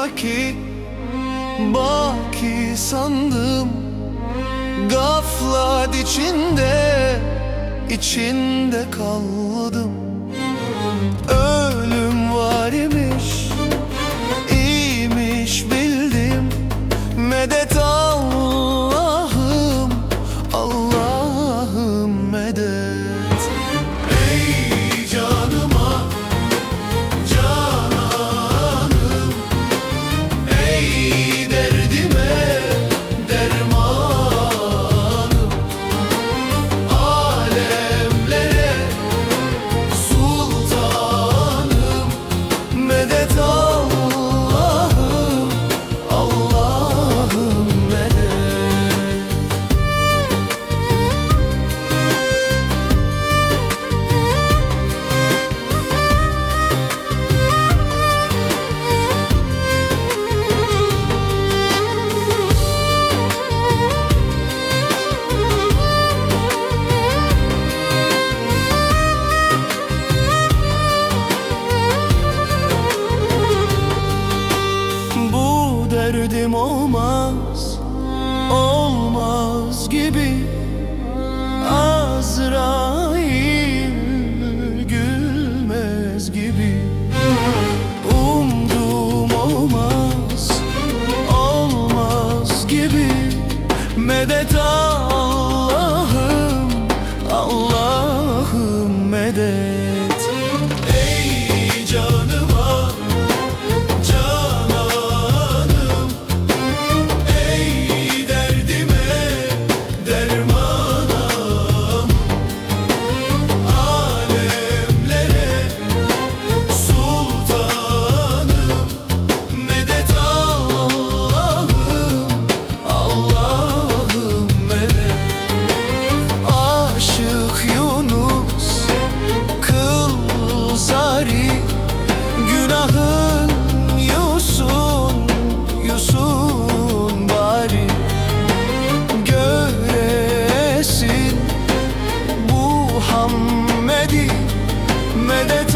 baki Baki sandım. Gaflat içinde içinde kaldım. Öyle derdim olmaz Olmaz gibi. Azrail gülmez gibi. Umduğum olmaz Olmaz gibi. Medet Muhammed'i medet